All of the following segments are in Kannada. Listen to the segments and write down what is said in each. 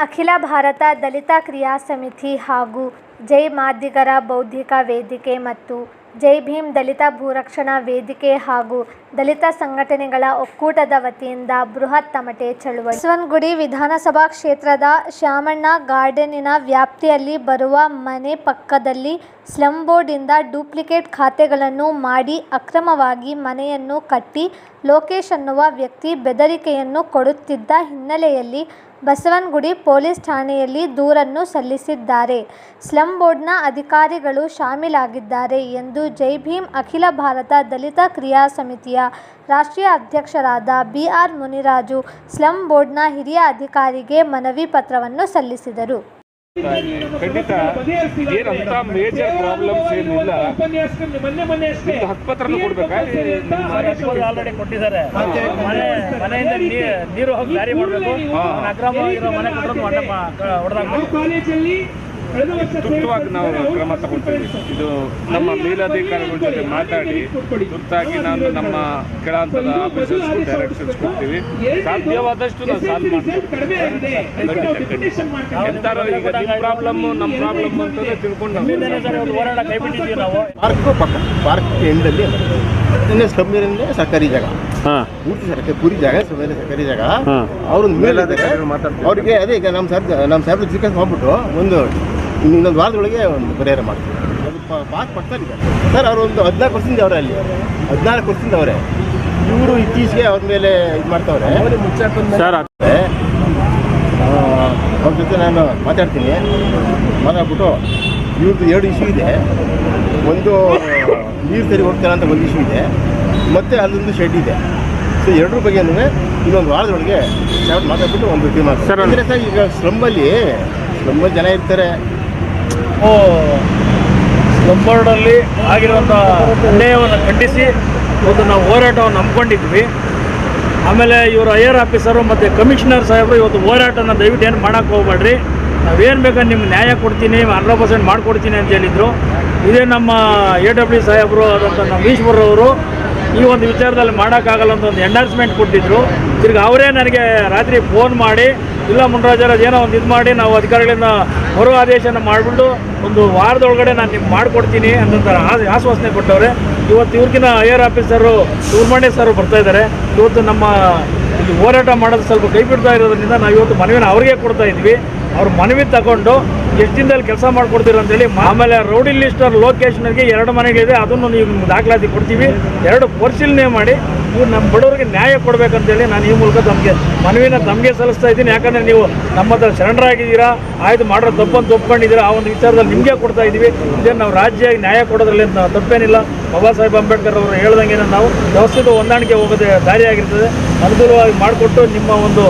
ಅಖಿಲ ಭಾರತ ದಲಿತ ಕ್ರಿಯಾ ಸಮಿತಿ ಹಾಗೂ ಜೈ ಮಾದಿಗರ ಬೌದ್ಧಿಕ ವೇದಿಕೆ ಮತ್ತು ಜೈ ಭೀಮ್ ದಲಿತ ಭೂರಕ್ಷಣಾ ವೇದಿಕೆ ಹಾಗೂ ದಲಿತ ಸಂಘಟನೆಗಳ ಒಕ್ಕೂಟದ ವತಿಯಿಂದ ಬೃಹತ್ ತಮಟೆ ಚಳುವಳಿ. ಬಸವನಗುಡಿ ವಿಧಾನಸಭಾ ಕ್ಷೇತ್ರದ ಶ್ಯಾಮಣ್ಣ ಗಾರ್ಡನಿನ ವ್ಯಾಪ್ತಿಯಲ್ಲಿ ಬರುವ ಮನೆ ಪಕ್ಕದಲ್ಲಿ ಸ್ಲಂಬೋರ್ಡಿಂದ ಡೂಪ್ಲಿಕೇಟ್ ಖಾತೆಗಳನ್ನು ಮಾಡಿ ಅಕ್ರಮವಾಗಿ ಮನೆಯನ್ನು ಕಟ್ಟಿ ಲೋಕೇಶ್ ಅನ್ನುವ ವ್ಯಕ್ತಿ ಬೆದರಿಕೆಯನ್ನು ಕೊಡುತ್ತಿದ್ದ ಹಿನ್ನೆಲೆಯಲ್ಲಿ ಬಸವನಗುಡಿ ಪೊಲೀಸ್ ಠಾಣೆಯಲ್ಲಿ ದೂರನ್ನು ಸಲ್ಲಿಸಿದ್ದಾರೆ. ಸ್ಲಂ ಬೋರ್ಡ್ನ ಅಧಿಕಾರಿಗಳು ಶಾಮೀಲಾಗಿದ್ದಾರೆ ಎಂದು ಜೈ ಭೀಮ್ ಅಖಿಲ ಭಾರತ ದಲಿತ ಕ್ರಿಯಾ ಸಮಿತಿಯ ರಾಷ್ಟ್ರೀಯ ಅಧ್ಯಕ್ಷರಾದ ಬಿ ಆರ್ ಮುನಿರಾಜು ಸ್ಲಂ ಬೋರ್ಡ್ನ ಹಿರಿಯ ಅಧಿಕಾರಿಗೆ ಮನವಿ ಪತ್ರವನ್ನು ಸಲ್ಲಿಸಿದರು. ಖಂಡಿತ ಏನಂತ ಮೇಜರ್ ಪ್ರಾಬ್ಲಮ್ಸ್ ಏನಿಲ್ಲ. ನಿಮ್ದು ಹಕ್ಕುಪತ್ರನ ಕೊಡ್ಬೇಕಾ? ಆಲ್ರೆಡಿ ಕೊಟ್ಟಿದ್ದಾರೆ. ಮನೆ ಮನೆಯಿಂದ ನೀರು ಹೋಗಿ ದಾರಿ ಮಾಡಬೇಕು. ಅಕ್ರಮವಾಗಿರೋ ಮನೆ ಕಟ್ಟೋದು ಹೊಡೆದಾಗ ತುರ್ತವಾಗಿ ನಾವು ಕ್ರಮ ತಗೊಳ್ತೀವಿ. ಇದು ನಮ್ಮ ಮೇಲಧಿಕಾರಿಗಳ ಜೊತೆ ಮಾತಾಡಿ ತುರ್ತಾಗಿ ನಾನು ನಮ್ಮ ಕೆಳಹಂತದ ಆಫೀಸರ್ಸ್ ಡೈರೆಕ್ಷನ್ಸ್ ಕೊಡ್ತೀವಿ ಸಾಧ್ಯವಾದಷ್ಟು ನಾವು ಸಾಲ್ವ್ ಮಾಡ್ತೀವಿ ಎಂತಾರೋ ಈಗ ನಿಮ್ಮ ಪ್ರಾಬ್ಲಮ್ ನಮ್ಮ ಪ್ರಾಬ್ಲಮ್ ಅಂತಂದ್ರೆ ತಿಳ್ಕೊಂಡು ನಾವು ಪಾರ್ಕ್ ಪಕ್ಕ ಪಾರ್ಕ್ ಎಂಡಲ್ಲಿ ನಿನ್ನೆ ಸ್ಲಮ್ಮಿರಲ್ಲೇ ಸರ್ಕಾರಿ ಜಾಗ. ಪೂರ್ತಿ ಸರ್ಕಾರಿ ಪೂರಿ ಜಾಗ ಸ್ಲಮ್ಮಿರ ಸರ್ಕಾರಿ ಜಾಗ. ಅವ್ರೊಂದು ಮಾತಾಡ್ತಾರೆ ಅವರಿಗೆ ಅದೇ ಈಗ ನಮ್ಮ ಸರ್ ನಮ್ಮ ಸಾಹೇಬ್ರು ಚಿಕನ್ ಹೋಗ್ಬಿಟ್ಟು ಒಂದು ಇನ್ನೊಂದು ವಾರದೊಳಗೆ ಒಂದು ಪರಿಹಾರ ಮಾಡ್ತೀವಿ. ಅದು ಪಾಕ್ ಪಕ್ಕದಲ್ಲಿದೆ ಸರ್ ಅವರು ಒಂದು ಹದಿನಾಲ್ಕು ವರ್ಷದಿಂದ ಅವರೇ ಅಲ್ಲಿ. ಹದಿನಾಲ್ಕು ವರ್ಷದಿಂದ ಅವರೇ. ಇವರು ಇತ್ತೀಚೆಗೆ ಅವ್ರ ಮೇಲೆ ಇದು ಮಾಡ್ತಾವ್ರೆ. ಸರ್ ಅವ್ರ ಜೊತೆ ನಾನು ಮಾತಾಡ್ತೀನಿ. ಮಾತಾಡ್ಬಿಟ್ಟು ಇವ್ರದ್ದು ಎರಡು ಇಶ್ಯೂ ಇದೆ. ಒಂದು ನೀರು ಸರಿ ಹೋಗ್ತಾರೆ ಅಂತ ಒಂದು ಇಶ್ಯೂ ಇದೆ. ಮತ್ತು ಅಲ್ಲೊಂದು ಶೆಡ್ ಇದೆ. ಸೊ ಎರಡರ ಬಗ್ಗೆನೂ ಇನ್ನೊಂದು ವಾರದೊಳಗೆ ಮಾತಾಡ್ಬಿಟ್ಟು ಒಂದು ತೀರ್ಮಾನ. ಸರ್, ಅಂದರೆ ಸರ್ ಈಗ ಸ್ಲಮ್ಮಲ್ಲಿ ಸ್ಲಮ್ಮಲ್ಲಿ ಜನ ಇರ್ತಾರೆ. ಸ್ಲಂಬೋರ್ಡಲ್ಲಿ ಆಗಿರುವಂಥ ಅನ್ಯಾಯವನ್ನು ಖಂಡಿಸಿ ಒಂದು ನಾವು ಹೋರಾಟವನ್ನು ನಂಬ್ಕೊಂಡಿದ್ವಿ ಆಮೇಲೆ ಇವರು ಆರ್ ಆಫೀಸರು ಮತ್ತು ಕಮಿಷನರ್ ಸಾಹೇಬರು ಇವತ್ತು ಹೋರಾಟನ ದಯವಿಟ್ಟು ಏನು ಮಾಡೋಕ್ಕೆ ಹೋಗ್ಬೇಡ್ರಿ. ನಾವೇನು ಬೇಕಾದ್ರೆ ನಿಮ್ಗೆ ನ್ಯಾಯ ಕೊಡ್ತೀನಿ ಹಂಡ್ರೆಡ್ ಪರ್ಸೆಂಟ್ ಮಾಡಿಕೊಡ್ತೀನಿ ಅಂತ ಹೇಳಿದರು. ಇದೇ ನಮ್ಮ ಎ ಡಬ್ಲ್ಯೂ ಸಾಹೇಬರು ಆದಂಥ ನಮ್ಮ ಈಶ್ವರವರು ಈ ಒಂದು ವಿಚಾರದಲ್ಲಿ ಮಾಡೋಕ್ಕಾಗಲ್ಲ ಅಂತ ಒಂದು ಎಂಡರ್ಸ್ಮೆಂಟ್ ಕೊಟ್ಟಿದ್ದರು ತಿರ್ಗಿ ಅವರೇ ನನಗೆ ರಾತ್ರಿ ಫೋನ್ ಮಾಡಿ ಇಲ್ಲ ಮುನ್ರಾಜರಾಜ್ ಏನೋ ಒಂದು ಇದು ಮಾಡಿ ನಾವು ಅಧಿಕಾರಿಗಳಿಂದ ಮರು ಆದೇಶನ ಮಾಡಿಬಿಟ್ಟು ಒಂದು ವಾರದೊಳಗಡೆ ನಾನು ನಿಮ್ಗೆ ಮಾಡಿಕೊಡ್ತೀನಿ ಅಂತ ಆಶ್ವಾಸನೆ ಕೊಟ್ಟವ್ರೆ. ಇವತ್ತು ಇವ್ರಿಗಿನ I R officer Subrahmanya sir ಬರ್ತಾ ಇದ್ದಾರೆ. ಇವತ್ತು ನಮ್ಮ ಇಲ್ಲಿ ಹೋರಾಟ ಮಾಡೋದು ಸ್ವಲ್ಪ ಕೈ ಬಿಡ್ತಾ ಇರೋದ್ರಿಂದ ನಾವು ಇವತ್ತು ಮನವಿನ ಅವ್ರಿಗೆ ಕೊಡ್ತಾ ಇದ್ವಿ. ಅವ್ರ ಮನವಿ ತಗೊಂಡು ಎಷ್ಟು ದಿನದಲ್ಲಿ ಕೆಲಸ ಮಾಡಿಕೊಡ್ತೀರ ಅಂತೇಳಿ ಆಮೇಲೆ ರೌಡಿ ಲಿಸ್ಟರ್ ಲೊಕೇಶನ್ಗೆ ಎರಡು ಮನೆಗಳಿದೆ. ಅದನ್ನು ನೀವು ದಾಖಲಾತಿ ಕೊಡ್ತೀವಿ. ಎರಡು ಪರಿಶೀಲನೆ ಮಾಡಿ ಇವ್ರು ನಮ್ಮ ಬಡವರಿಗೆ ನ್ಯಾಯ ಕೊಡಬೇಕಂತೇಳಿ ನಾನು ಈ ಮೂಲಕ ತಮಗೆ ಮನವಿನ ತಮಗೆ ಸಲ್ಲಿಸ್ತಾ ಇದ್ದೀನಿ. ಯಾಕಂದರೆ ನೀವು ನಮ್ಮ ಹತ್ರ ಶರಣರಾಗಿದ್ದೀರಾ, ಆಯ್ತು ಮಾಡೋ ತಪ್ಪಂತ ಒಪ್ಕೊಂಡಿದ್ದೀರಾ ಆ ಒಂದು ವಿಚಾರದಲ್ಲಿ ನಿಮಗೆ ಕೊಡ್ತಾ ಇದ್ದೀವಿ. ಇದೇನು ನಾವು ರಾಜ್ಯ ನ್ಯಾಯ ಕೊಡೋದ್ರಲ್ಲಿ ತಪ್ಪೇನಿಲ್ಲ. ಬಾಬಾ ಸಾಹೇಬ್ ಅಂಬೇಡ್ಕರ್ ಅವರು ಹೇಳ್ದಂಗೆ ನಾವು ವ್ಯವಸ್ಥಿತ ಹೊಂದಾಣಿಕೆ ಹೋಗೋದೇ ದಾರಿಯಾಗಿರ್ತದೆ ಅನುಕೂಲವಾಗಿ ಮಾಡಿಕೊಟ್ಟು ನಿಮ್ಮ ಒಂದು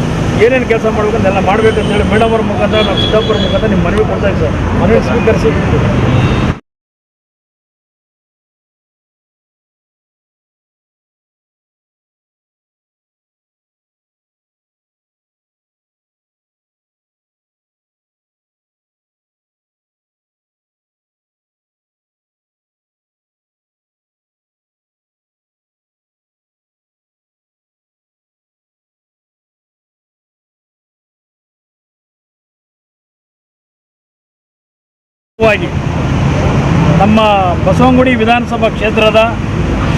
ಏನೇನು ಕೆಲಸ ಮಾಡಬೇಕು ಮಾಡಬೇಕಂತ ಹೇಳಿ ಮೇಡಮ್ ಅವ್ರ ಮುಖಾಂತರ ನಮ್ಮ ಸಿದ್ದಾಪುರ ಮುಖಾಂತರ ನಿಮ್ಮ ಮನವಿ ಕೊಡ್ತಾ ಇದ್ದೀವಿ ಸರ್. ಮನವಿ ಸ್ವೀಕರಿಸಿ. ನಮ್ಮ ಬಸವಂಗುಡಿ ವಿಧಾನಸಭಾ ಕ್ಷೇತ್ರದ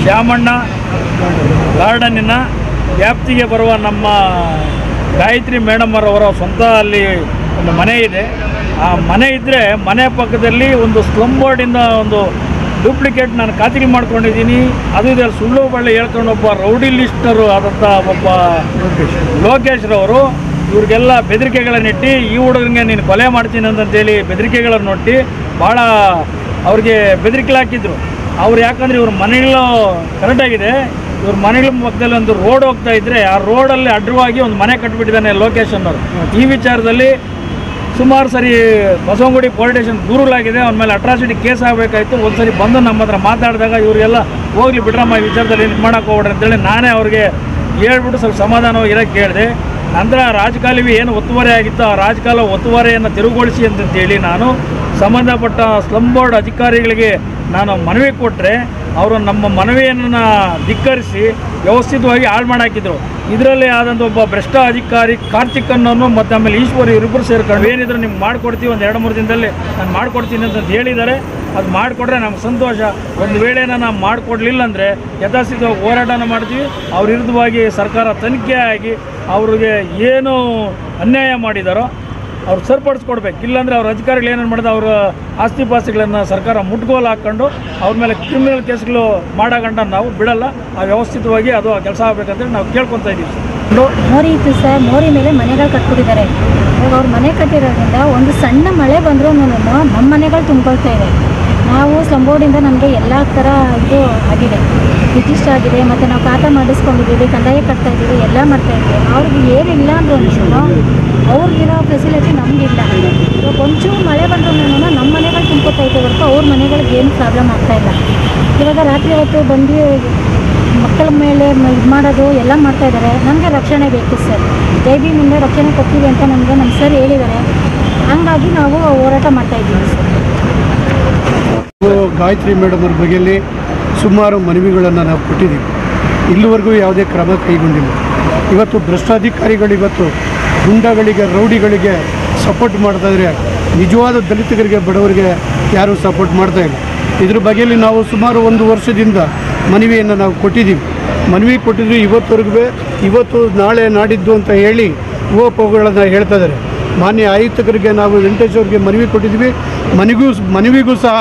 ಶ್ಯಾಮಣ್ಣ ಗಾರ್ಡನ್ನಿನ ವ್ಯಾಪ್ತಿಗೆ ಬರುವ ನಮ್ಮ ಗಾಯತ್ರಿ ಮೇಡಮ್ ಅವರ ಸ್ವಂತ ಅಲ್ಲಿ ಒಂದು ಮನೆ ಇದೆ. ಆ ಮನೆ ಇದ್ದರೆ ಮನೆ ಪಕ್ಕದಲ್ಲಿ ಒಂದು ಸ್ಲಮ್ ಬೋರ್ಡಿಂದ ಒಂದು ಡೂಪ್ಲಿಕೇಟ್ ನಾನು ಖಾತರಿ ಮಾಡ್ಕೊಂಡಿದ್ದೀನಿ. ಅದು ಇದೆ ಸುಳ್ಳು ಬಳ್ಳಿ ಹೇಳ್ಕೊಂಡು ಒಬ್ಬ ರೌಡಿ ಲಿಸ್ಟರು ಆದಂಥ ಒಬ್ಬ ಲೋಕೇಶ್ರವರು ಇವ್ರಿಗೆಲ್ಲ ಬೆದರಿಕೆಗಳನ್ನಿಟ್ಟು ಈ ಹುಡುಗನಿಗೆ ನೀನು ಕೊಲೆ ಮಾಡ್ತೀನಿ ಅಂತಂತೇಳಿ ಬೆದರಿಕೆಗಳನ್ನು ಒಟ್ಟಿ ಭಾಳ ಅವ್ರಿಗೆ ಬೆದರಿಕೆ ಹಾಕಿದ್ರು. ಅವ್ರು ಯಾಕಂದ್ರೆ ಇವ್ರ ಮನೆಗಳು ಕರೆಕ್ಟಾಗಿದೆ ಇವ್ರ ಮನೆಗಳ ಪಕ್ಕದಲ್ಲಿ ಒಂದು ರೋಡ್ ಹೋಗ್ತಾ ಇದ್ರೆ ಆ ರೋಡಲ್ಲಿ ಅಡ್ಡವಾಗಿ ಒಂದು ಮನೆ ಕಟ್ಬಿಟ್ಟಿದ್ದಾನೆ ಲೊಕೇಶನ್ ಅವರು ಈ ವಿಚಾರದಲ್ಲಿ ಸುಮಾರು ಸರಿ ಬಸವಂಗುಡಿ ಪೊಲೀಸ್ ಸ್ಟೇಷನ್ ದೂರಲಾಗಿದೆ ಅವನ ಮೇಲೆ ಅಟ್ರಾಸಿಟಿ ಕೇಸ್ ಆಗಬೇಕಾಯ್ತು. ಒಂದ್ಸರಿ ಬಂದು ನಮ್ಮ ಹತ್ರ ಮಾತಾಡಿದಾಗ ಇವರಿಗೆಲ್ಲ ಹೋಗ್ಲಿ ಬಿಡ್ರಮ್ಮ, ಈ ವಿಚಾರದಲ್ಲಿ ಇದು ಮಾಡೋಕೆ ಹೋಗ್ಬಿಡ್ರಿ ಅಂತೇಳಿ ನಾನೇ ಅವ್ರಿಗೆ ಹೇಳ್ಬಿಟ್ಟು ಸ್ವಲ್ಪ ಸಮಾಧಾನವಾಗಿ ಇರೋಕ್ಕೆ ಹೇಳಿದೆ. ನಂತರ ರಾಜಕಾಲುವೆ ಏನು ಒತ್ತುವರಿ ಆಗಿತ್ತು ಆ ರಾಜಕಾಲ ಒತ್ತುವರಿಯನ್ನು ತಿರುಗೊಳಿಸಿ ಅಂತಂತೇಳಿ ನಾನು ಸಂಬಂಧಪಟ್ಟ ಸ್ಲಮ್ ಬೋರ್ಡ್ ಅಧಿಕಾರಿಗಳಿಗೆ ನಾನು ಮನವಿ ಕೊಟ್ಟರೆ ಅವರು ನಮ್ಮ ಮನವಿಯನ್ನು ಧಿಕ್ಕರಿಸಿ ವ್ಯವಸ್ಥಿತವಾಗಿ ಹಾಳು ಮಾಡಾಕಿದ್ರು. ಇದರಲ್ಲಿ ಆದಂಥ ಒಬ್ಬ ಭ್ರಷ್ಟ ಅಧಿಕಾರಿ ಕಾರ್ತಿಕ್ ಅನ್ನೋನು ಮತ್ತು ಆಮೇಲೆ ಈಶ್ವರ್ ಇಬ್ಬರು ಸೇರ್ಕೊಂಡು ಏನಿದ್ರು ನಿಮ್ಗೆ ಮಾಡಿಕೊಡ್ತೀವಿ ಒಂದು ಎರಡು ಮೂರು ದಿನದಲ್ಲಿ ನಾನು ಮಾಡಿಕೊಡ್ತೀನಿ ಅಂತ ಹೇಳಿದ್ದಾರೆ. ಅದು ಮಾಡಿಕೊಟ್ರೆ ನಮ್ಗೆ ಸಂತೋಷ. ಒಂದು ವೇಳೆ ನಾವು ಮಾಡಿಕೊಡ್ಲಿಲ್ಲ ಅಂದರೆ ಯಥಾಸ್ಥಿತವಾಗಿ ಹೋರಾಟನ ಮಾಡ್ತೀವಿ. ಅವ್ರ ವಿರುದ್ಧವಾಗಿ ಸರ್ಕಾರ ತನಿಖೆ ಆಗಿ ಅವ್ರಿಗೆ ಏನು ಅನ್ಯಾಯ ಮಾಡಿದಾರೋ ಅವ್ರು ಸರಿಪಡಿಸ್ಕೊಡ್ಬೇಕು. ಇಲ್ಲಾಂದರೆ ಅವ್ರ ಅಧಿಕಾರಿಗಳು ಏನೇನು ಮಾಡಿದ ಅವರ ಆಸ್ತಿ ಪಾಸ್ತಿಗಳನ್ನು ಸರ್ಕಾರ ಮುಟ್ಗೋಲು ಹಾಕ್ಕೊಂಡು ಅವ್ರ ಮೇಲೆ ಕ್ರಿಮಿನಲ್ ಕೇಸ್ಗಳು ಮಾಡಾಗಂಡ ನಾವು ಬಿಡಲ್ಲ. ಆ ವ್ಯವಸ್ಥಿತವಾಗಿ ಅದು ಕೆಲಸ ಆಗಬೇಕಂತೇಳಿ ನಾವು ಕೇಳ್ಕೊತಾ ಇದ್ದೀವಿ ಮೋರಿ ಇತ್ತು ಸರ್. ಮೋರಿ ಮೇಲೆ ಮನೆಗಳು ಕಟ್ಬಿಟ್ಟಿದ್ದಾರೆ. ಇವಾಗ ಅವ್ರು ಮನೆ ಕಟ್ಟಿರೋದ್ರಿಂದ ಒಂದು ಸಣ್ಣ ಮಳೆ ಬಂದರೂ ನಮ್ಮ ಮನೆಗಳು ತುಂಬಿಕೊಳ್ತಾ ಇದೆ. ನಾವು ಸ್ಲಂಬೋರ್ಡಿಂದ ನಮಗೆ ಎಲ್ಲ ಥರ ಇದು ಆಗಿದೆ. ರಿಜಿಸ್ಟರ್ ಆಗಿದೆ, ಮತ್ತು ನಾವು ಖಾತೆ ಮಾಡಿಸ್ಕೊಂಡಿದ್ದೀವಿ, ಕಂದಾಯ ಕಟ್ತಾ ಇದ್ದೀವಿ, ಎಲ್ಲ ಮಾಡ್ತಾ ಇದ್ದೀವಿ. ಅವ್ರಿಗೆ ಏನಿಲ್ಲ ಅಂದ್ರೂ ಅವ್ರಿಗಿರೋ ಫೆಸಿಲಿಟಿ ನಮಗಿಲ್ಲ. ಇವಾಗ ಒಂಚೂರು ಮಳೆ ಬಂದ್ರೂ ನಮ್ಮ ಮನೆಗಳು ತುಂಬ್ಕೊತಾ ಇದ್ದೇವೆ ಹೊರತು ಅವ್ರ ಮನೆಗಳಿಗೆ ಏನು ಪ್ರಾಬ್ಲಮ್ ಆಗ್ತಾ ಇಲ್ಲ. ಇವಾಗ ರಾತ್ರಿ ಹೊತ್ತು ಬಂದು ಮಕ್ಕಳ ಮೇಲೆ ಇದು ಮಾಡೋದು ಎಲ್ಲ ಮಾಡ್ತಾ ಇದ್ದಾರೆ. ನಮಗೆ ರಕ್ಷಣೆ ಬೇಕು ಸರ್. ಜೈ ಮುಂದೆ ರಕ್ಷಣೆ ಕೊಡ್ತೀವಿ ಅಂತ ನಮಗೆ ನಮ್ಮ ಸರ್ ಹೇಳಿದ್ದಾರೆ. ಹಂಗಾಗಿ ನಾವು ಹೋರಾಟ ಮಾಡ್ತಾ ಇದ್ದೀವಿ ಸರ್. ಗಾಯತ್ರಿ ಮೇಡಮ್ ಅವ್ರ ಬಗ್ಗೆಯಲ್ಲಿ ಸುಮಾರು ಮನವಿಗಳನ್ನು ನಾವು ಕೊಟ್ಟಿದ್ದೀವಿ. ಇಲ್ಲಿವರೆಗೂ ಯಾವುದೇ ಕ್ರಮ ಕೈಗೊಂಡಿಲ್ಲ. ಇವತ್ತು ಭ್ರಷ್ಟಾಧಿಕಾರಿಗಳು ಇವತ್ತು ಗುಂಡಗಳಿಗೆ, ರೌಡಿಗಳಿಗೆ ಸಪೋರ್ಟ್ ಮಾಡ್ತಾ ಇದ್ರೆ, ನಿಜವಾದ ದಲಿತರಿಗೆ, ಬಡವರಿಗೆ ಯಾರೂ ಸಪೋರ್ಟ್ ಮಾಡ್ತಾ ಇಲ್ಲ. ಇದ್ರ ಬಗೆಯಲ್ಲಿ ನಾವು ಸುಮಾರು ಒಂದು ವರ್ಷದಿಂದ ಮನವಿಯನ್ನು ನಾವು ಕೊಟ್ಟಿದ್ದೀವಿ. ಮನವಿ ಕೊಟ್ಟಿದ್ವಿ ಇವತ್ತವರೆಗೂ, ಇವತ್ತು ನಾಳೆ ನಾಡಿದ್ದು ಅಂತ ಹೇಳಿ ಊಹೋಪಗಳನ್ನು ಹೇಳ್ತಾ ಇದ್ದಾರೆ ಮಾನ್ಯ ಆಯುಕ್ತರಿಗೆ ನಾವು ವೆಂಕಟೇಶ್ ಅವ್ರಿಗೆ ಮನವಿ ಕೊಟ್ಟಿದ್ದೀವಿ. ಮನೆಗೂ, ಮನವಿಗೂ ಸಹ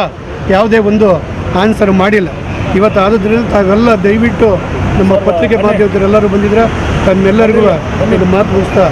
ಯಾವುದೇ ಒಂದು ಆನ್ಸರ್ ಮಾಡಿಲ್ಲ. ಇವತ್ತು ಆದ್ರಿಂದ ತಾವೆಲ್ಲ ದಯವಿಟ್ಟು ನಮ್ಮ ಪತ್ರಿಕೆ ಮಾಧ್ಯಮದವರೆಲ್ಲರೂ ಬಂದಿದ್ರೆ ತಮ್ಮೆಲ್ಲರಿಗೂ ಮಾತು ಮುಗಿಸ್ತಾ